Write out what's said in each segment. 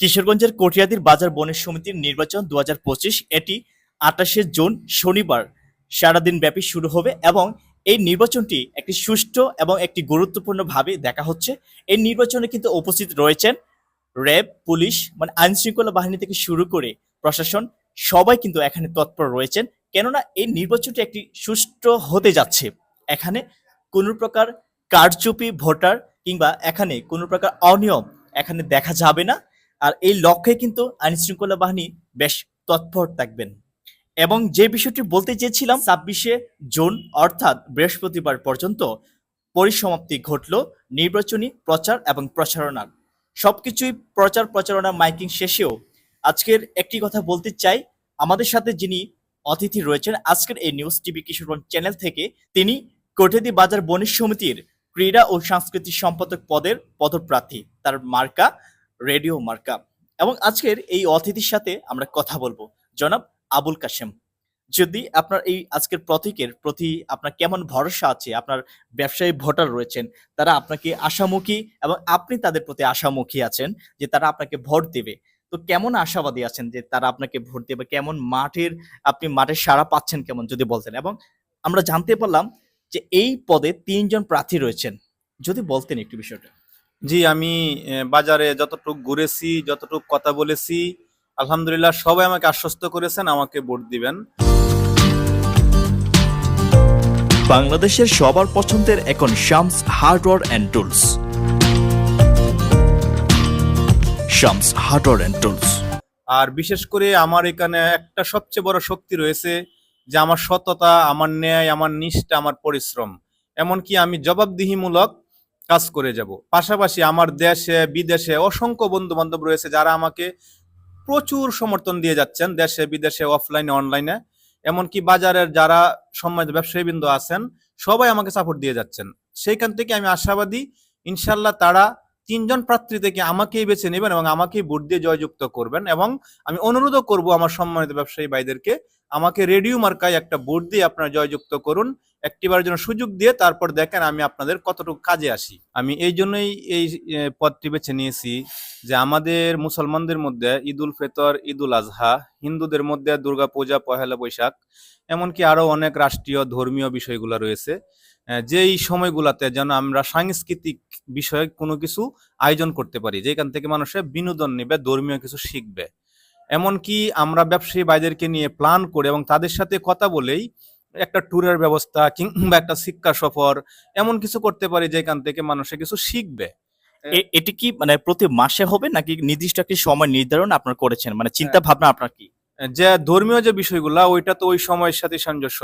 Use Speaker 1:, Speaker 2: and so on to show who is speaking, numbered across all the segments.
Speaker 1: কিশোরগঞ্জের কটিয়াদির বাজার বনের সমিতির নির্বাচন দু হাজার পঁচিশ, এটি আটাশে জুন শনিবার। সারাদিন ব্যাপী শুরু হবে এবং এই নির্বাচনটি একটি সুষ্ঠু এবং একটি গুরুত্বপূর্ণভাবে দেখা হচ্ছে। এই নির্বাচনে কিন্তু উপস্থিত রয়েছেন র্যাব, পুলিশ মানে আইন শৃঙ্খলা বাহিনী থেকে শুরু করে প্রশাসন, সবাই কিন্তু এখানে তৎপর রয়েছেন। কেননা এই নির্বাচনটি একটি সুষ্ঠু হতে যাচ্ছে। এখানে কোনো প্রকার কারচুপি, ভোটার কিংবা এখানে কোনো প্রকার অনিয়ম এখানে দেখা যাবে না। আর এই লক্ষ্যে কিন্তু আইন শৃঙ্খলা বাহিনী বেশ তৎপর থাকবেন। এবং যে বিষয়টি বলতে চেয়েছিলাম, ছাব্বিশে জুন, অর্থাৎ বৃহস্পতিবার পর্যন্ত পরিসমাপ্তি ঘটল নির্বাচনী প্রচার এবং প্রচারণার। সবকিছুই প্রচার প্রচারণা মাইকিং শেষেও আজকের একটি কথা বলতে চাই, আমাদের সাথে যিনি অতিথি রয়েছেন, আজকের এই নিউজ টিভি কিশোরগঞ্জ চ্যানেল থেকে তিনি কোটেদি বাজার বণিক সমিতির ক্রীড়া ও সাংস্কৃতিক সম্পাদক পদের পদপ্রার্থী। তার মার্কা রেডিও মার্কা। এবং আজকের এই অতিথির সাথে আমরা কথা বলব, জনাব আবুল কাশেম। যদি আপনার এই আজকের প্রতীকের প্রতি আপনার কেমন ভরসা আছে, আপনার ব্যবসায়ী ভোটার রয়েছেন, তারা আপনাকে আশামুখী এবং আপনি তাদের প্রতি আশামুখী আছেন যে তারা আপনাকে ভোট দেবে, তো কেমন আশাবাদী আছেন যে তারা আপনাকে ভোট দেবে? কেমন মাঠের, আপনি মাঠের সাড়া পাচ্ছেন কেমন যদি বলতেন? এবং আমরা জানতে পারলাম যে এই পদে তিনজন প্রার্থী রয়েছেন। যদি বলতেন একটু বিষয়টা।
Speaker 2: জি আমি বাজারে যতটুকু ঘুরেছি যতটুকু কথা বলেছি আলহামদুলিল্লাহ সবাই আমাকে আশ্বস্ত করেছেন আমাকে ভোট দিবেন।
Speaker 1: বাংলাদেশের সবার পছন্দের এখন Shams hardware and tools. Shams hardware and tools.
Speaker 2: আর বিশেষ করে আমার এখানে একটা সবচেয়ে বড় শক্তি রয়েছে যে আমার সততা আমার ন্যায় আমার নিষ্ঠা আমার পরিশ্রম। এমনকি আমি জবাবদিহিমূলক কাজ করে যাব। পাশাপাশি আমার দেশে, বিদেশে অসংখ্য বন্ধু বান্ধব রয়েছে যারা আমাকে প্রচুর সমর্থন দিয়ে যাচ্ছেন দেশে, বিদেশে অফলাইনে অনলাইনে এমনকি বাজারের যারা সম্মানিত ব্যবসায়ীবৃন্দ আছেন, সবাই আমাকে সাপোর্ট দিয়ে যাচ্ছেন। সেইখান থেকে আমি আশাবাদী ইনশাল্লাহ তারা তিনজন প্রার্থী থেকে আমাকেই বেছে নেবেন এবং আমাকেই ভোট দিয়ে জয়যুক্ত করবেন এবং আমি অনুরোধও করব আমার সম্মানিত ব্যবসায়ী ভাইদেরকে, আমাকে রেডিও মার্কায় একটা ভোট দিয়ে আপনারা জয়যুক্ত করুন। একটিবার জন্য সুযোগ দিয়ে তারপর দেখেন আমি আপনাদের কতটুকু কাজে আসি। আমি এই জন্যই এই এ, পদটি বেছে নিয়েছি যে আমাদের মুসলমানদের মধ্যে ঈদুল ফিতর ঈদুল আজহা হিন্দুদের মধ্যে দুর্গা পূজা পহেলা বৈশাখ এমনকি আরও অনেক রাষ্ট্রীয় ধর্মীয় বিষয়গুলো রয়েছে যেই সময়গুলোতে যেন আমরা সাংস্কৃতিক বিষয়ে কোনো কিছু আয়োজন করতে পারি যেখান থেকে মানুষের বিনোদন নেবে ধর্মীয় কিছু শিখবে। এমনকি আমরা ব্যবসায়ী বাইদেরকে নিয়ে প্ল্যান করে এবং তাদের সাথে কথা বলেই একটা ট্যুরের ব্যবস্থা কিংবা একটা শিক্ষা সফর এমন কিছু করতে পারি যেখান থেকে মানুষে কিছু শিখবে।
Speaker 1: এটি কি মানে প্রতি মাসে হবে নাকি নির্দিষ্ট একটি সময় নির্ধারণ আপনার করেছেন? মানে চিন্তা ভাবনা আপনার কি?
Speaker 2: যে ধর্মীয় যে বিষয়গুলা ওইটা তো ওই সময়ের সাথে সামঞ্জস্য।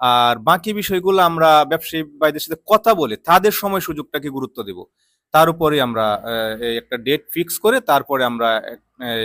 Speaker 2: আর বাকি বিষয়গুলো আমরা ব্যবসায়ী ভাইদের সাথে কথা বলে তাদের সময় সুযোগটাকে গুরুত্ব দেব। তার উপরে আমরা একটা ডেট ফিক্স করে তারপরে আমরা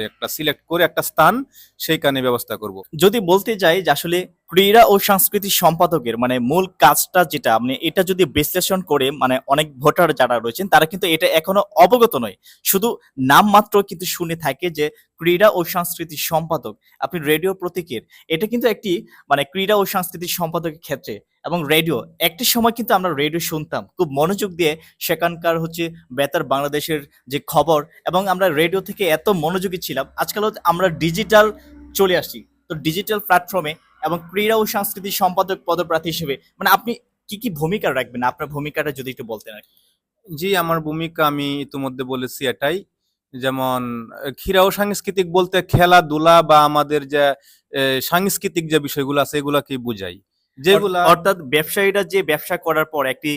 Speaker 2: একটা সিলেক্ট করে একটা স্থান সেইখানে ব্যবস্থা করব।
Speaker 1: যদি বলতে যাই যে আসলে ক্রীড়া ও সাংস্কৃতিক সম্পাদকের মানে মূল কাজটা যেটা মানে এটা যদি বিশ্লেষণ করে মানে অনেক ভোটার যারা রয়েছেন, তারা কিন্তু এটা এখনও অবগত নয়। শুধু নাম মাত্র কিন্তু শুনে থাকে যে, ক্রীড়া ও সাংস্কৃতিক সম্পাদক আপনি রেডিও প্রতীকের, এটা কিন্তু একটি মানে ক্রীড়া ও সাংস্কৃতিক সম্পাদকের ক্ষেত্রে। এবং রেডিও, একটি সময় কিন্তু আমরা রেডিও শুনতাম। খুব মনোযোগ দিয়ে সেখানকার হচ্ছে বেতার বাংলাদেশের যে খবর, এবং আমরা রেডিও থেকে এত মনোযোগী ছিলাম। আজকাল আমরা ডিজিটাল চলে আসছি। তো ডিজিটাল প্ল্যাটফর্মে এবং ক্রীড়া ও সংস্কৃতি সম্পাদক পদপ্রার্থী হিসেবে মানে আপনি কি কি ভূমিকা রাখবেন? আপনার ভূমিকাটা যদি একটু বলতেন আর
Speaker 2: জি, আমার ভূমিকা আমি ইতিমধ্যে বলেছি এটাই। যেমন, ক্রীড়া ও সাংস্কৃতিক বলতে খেলাধুলা বা আমাদের যে সাংস্কৃতিক যে বিষয়গুলো আছে এগুলাকে বুঝাই। যেগুলা
Speaker 1: অর্থাৎ ব্যবসায়ীরা যে ব্যবসা করার পর একটি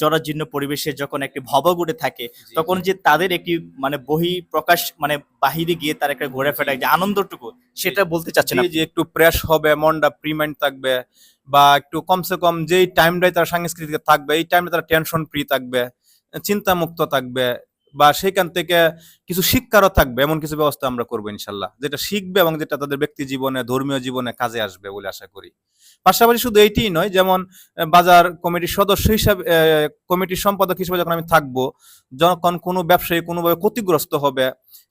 Speaker 1: জরাজীর্ণ পরিবেশে যখন একটি ভবগুড়ে থাকে তখন যে তাদের একটি মানে বহি প্রকাশ মানে বাহিরে গিয়ে তার একটা ঘোরা ফেরা যে আনন্দটুকু সেটা বলতে চাচ্ছেন
Speaker 2: জি,
Speaker 1: আপনি।
Speaker 2: যে একটু প্রেস হবে মনটা প্রিমাইন্ড থাকবে বা একটু কমসে কম যেই টাইমটাই তারা সাংস্কৃতিক থাকবে এই টাইমে তারা টেনশন ফ্রি থাকবে চিন্তা মুক্ত থাকবে বা সেখান থেকে কিছু শিক্ষারও থাকবে, এমন কিছু ব্যবস্থা আমরা করব ইনশাল্লাহ, যেটা শিখবে এবং যেটা তাদের ব্যক্তি জীবনে, ধর্মীয় জীবনে কাজে আসবে বলে আশা করি। পাশাপাশি শুধু এইটিই নয়, যেমন বাজার কমিটির সদস্য হিসাবে কমিটির সম্পাদক হিসেবে যখন আমি থাকব, যখন কোনো ব্যবসায়ী কোনোভাবে ক্ষতিগ্রস্ত হবে,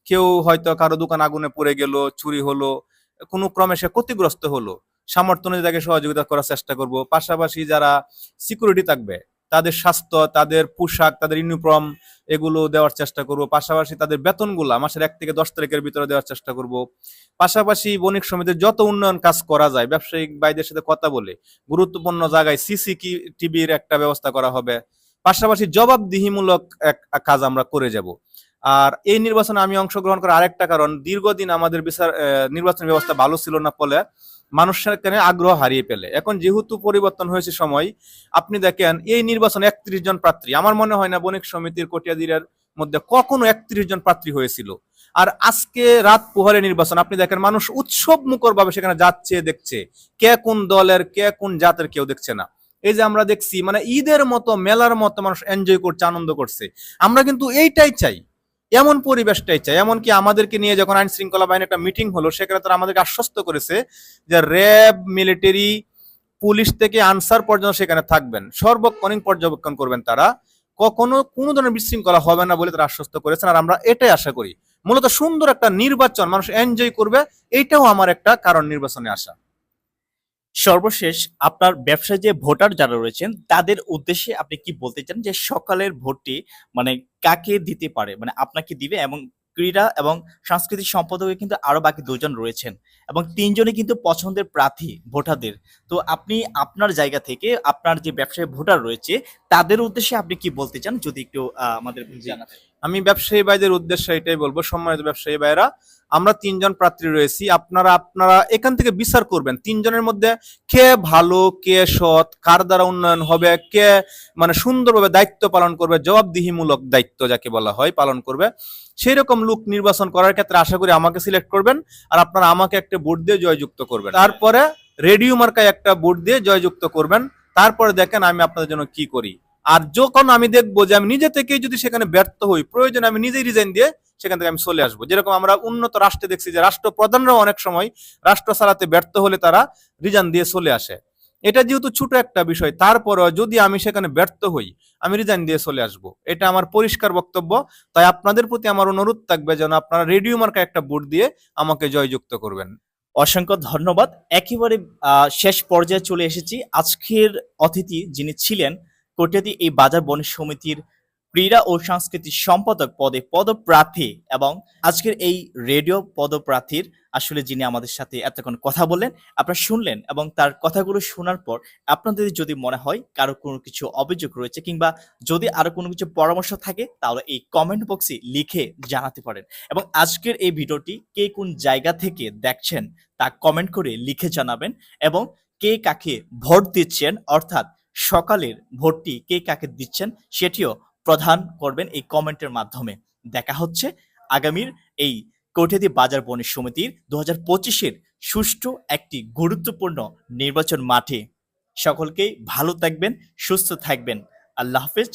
Speaker 2: কেউ হয়তো কারও দোকান আগুনে পড়ে গেল, চুরি হলো, কোনো ক্রমে সে ক্ষতিগ্রস্ত হলো, সামর্থ্য অনুযায়ী তাকে সহযোগিতা করার চেষ্টা করব। পাশাপাশি যারা সিকিউরিটি থাকবে তাদের স্বাস্থ্য, তাদের পোশাক, তাদের ইউনিফর্ম এগুলো দেওয়ার চেষ্টা করব। পাশাপাশি তাদের বেতনগুলা মাসের এক থেকে দশ তারিখের ভিতরে দেওয়ার চেষ্টা করব। পাশাপাশি বণিক সমিতির যত উন্নয়ন কাজ করা যায়, ব্যবসায়িক ভাইদের সাথে কথা বলে গুরুত্বপূর্ণ জায়গায় সিসি টিভির একটা ব্যবস্থা করা হবে। পাশাপাশি জবাবদিহিমূলক এক কাজ আমরা করে যাব। আর এই নির্বাচনে আমি অংশগ্রহণ করার আরেকটা কারণ, দীর্ঘদিন আমাদের বিচার নির্বাচন ব্যবস্থা ভালো ছিল না ফলে মানুষের কেন আগ্রহ হারিয়ে পেলে এখন যেহেতু পরিবর্তন হয়েছে সময়, আপনি দেখেন, এই নির্বাচন একত্রিশ জন প্রার্থী। আমার মনে হয় না বণিক সমিতির কটিয়াদিরের মধ্যে কখনো একত্রিশ জন প্রার্থী হয়েছিল। আর আজকে রাত পোহারে নির্বাচন, আপনি দেখেন, মানুষ উৎসব মুখর ভাবে সেখানে যাচ্ছে, দেখছে। কে কোন দলের, কে কোন জাতের কেউ দেখছে না। এই যে আমরা দেখছি মানে ঈদের মতো, মেলার মতো মানুষ এনজয় করছে, আনন্দ করছে। আমরা কিন্তু এইটাই চাই। এমন পরিবেশটাই চাই। এমনকি আমাদেরকে নিয়ে যখন আইন শৃঙ্খলা বাহিনীর একটা মিটিং হলো, সেখানে তারা আমাদেরকে আশ্বস্ত করেছে যে র্যাব মিলিটারি পুলিশ থেকে আনসার পর্যন্ত সেখানে থাকবেন। সর্বক্ষণিক পর্যবেক্ষণ করবেন তারা। কখনো কোনো ধরনের বিশৃঙ্খলা হবে না বলে তারা আশ্বস্ত করেছেন, আর আমরা এটাই আশা করি। মূলত সুন্দর একটা নির্বাচন মানুষ এনজয় করবে এইটাও আমার একটা কারণ নির্বাচনে আসা।
Speaker 1: সর্বশেষ আপনার ব্যবসায় যে ভোটার যারা রয়েছেন তাদের উদ্দেশ্যে আপনি কি বলতে চান যে সকালের ভোটটি মানে কাকে দিতে পারে? মানে আপনাকে দিবে এবং ক্রীড়া এবং সাংস্কৃতিক সম্পাদকে কিন্তু আরও বাকি দুজন রয়েছেন এবং তিনজনে কিন্তু পছন্দের প্রার্থী ভোটারদের। তো আপনি আপনার জায়গা থেকে আপনার যে ব্যবসায় ভোটার রয়েছে তাদের উদ্দেশ্যে আপনি কি বলতে চান? যদি একটু আমাদের জানাতেন।
Speaker 2: আমি ব্যবসায়ী ভাইদের উদ্দেশ্যে এটাই বলব, সম্মানিত ব্যবসায়ী ভাইরা আমরা তিনজন প্রার্থী রয়েছি। আপনারা আপনারা এখান থেকে বিচার করবেন, তিনজনের মধ্যে কে ভালো, কে সৎ, কার দ্বারা উন্নয়ন হবে, কে মানে সুন্দরভাবে দায়িত্ব পালন করবে, জবাবদিহিমূলক দায়িত্ব যাকে বলা হয়, পালন করবে। সেই রকম লোক নির্বাচন করার ক্ষেত্রে আশা করি আমাকে সিলেক্ট করবেন আর আপনারা আমাকে একটা ভোট দিয়ে জয়যুক্ত করবেন। তারপরে রেডিও মার্কায় একটা ভোট দিয়ে জয়যুক্ত করবেন। তারপরে দেখেন আমি আপনাদের জন্য কি করি। আর যখন আমি দেখব যে আমি নিজে থেকেই যদি সেখানে ব্যর্থ হই, প্রয়োজন আমি নিজেই রিজাইন দিয়ে সেখান থেকে আমি চলে আসব। যেরকম আমরা উন্নত রাষ্ট্রে দেখছি যে রাষ্ট্রপ্রধানরাও অনেক সময় রাষ্ট্র চালাতে ব্যর্থ হলে তারা রিজাইন দিয়ে চলে আসে। এটা যেহেতু ছোট একটা বিষয়, তারপরেও যদি আমি সেখানে ব্যর্থ হই, আমি রিজাইন দিয়ে চলে আসব। এটা আমার পরিষ্কার বক্তব্য। তাই আপনাদের প্রতি আমার অনুরোধ থাকবে যেন আপনারা রেডিও মার্কা একটা ভোট দিয়ে আমাকে জয়যুক্ত করবেন।
Speaker 1: অসংখ্য ধন্যবাদ। একেবারে শেষ পর্যায়ে চলে এসেছি। আজকের অতিথি যিনি ছিলেন কটিয়াদি এই বাজার বণিক সমিতির ক্রীড়া ও সাংস্কৃতিক সম্পাদক পদে পদপ্রার্থী এবং আজকের এই রেডিও পদপ্রার্থীর আসলে যিনি আমাদের সাথে এতক্ষণ কথা বললেন, আপনারা শুনলেন এবং তার কথাগুলো শোনার পর আপনাদের যদি মনে হয় কারও কোনো কিছু অভিযোগ রয়েছে কিংবা যদি আরও কোনো কিছু পরামর্শ থাকে, তাহলে এই কমেন্ট বক্সে লিখে জানাতে পারেন। এবং আজকের এই ভিডিওটি কে কোন জায়গা থেকে দেখছেন তা কমেন্ট করে লিখে জানাবেন এবং কে কাকে ভোট দিচ্ছেন অর্থাৎ সকালের ভোটটি কে কাকে দিচ্ছেন সেটিও প্রধান করবেন এই কমেন্টের মাধ্যমে। দেখা হচ্ছে আগামীর এই কোঠেদি বাজার বণিক সমিতির দু হাজার পঁচিশের সুষ্ঠু একটি গুরুত্বপূর্ণ নির্বাচন মাঠে। সকলকেই ভালো থাকবেন, সুস্থ থাকবেন। আল্লাহ হাফেজ।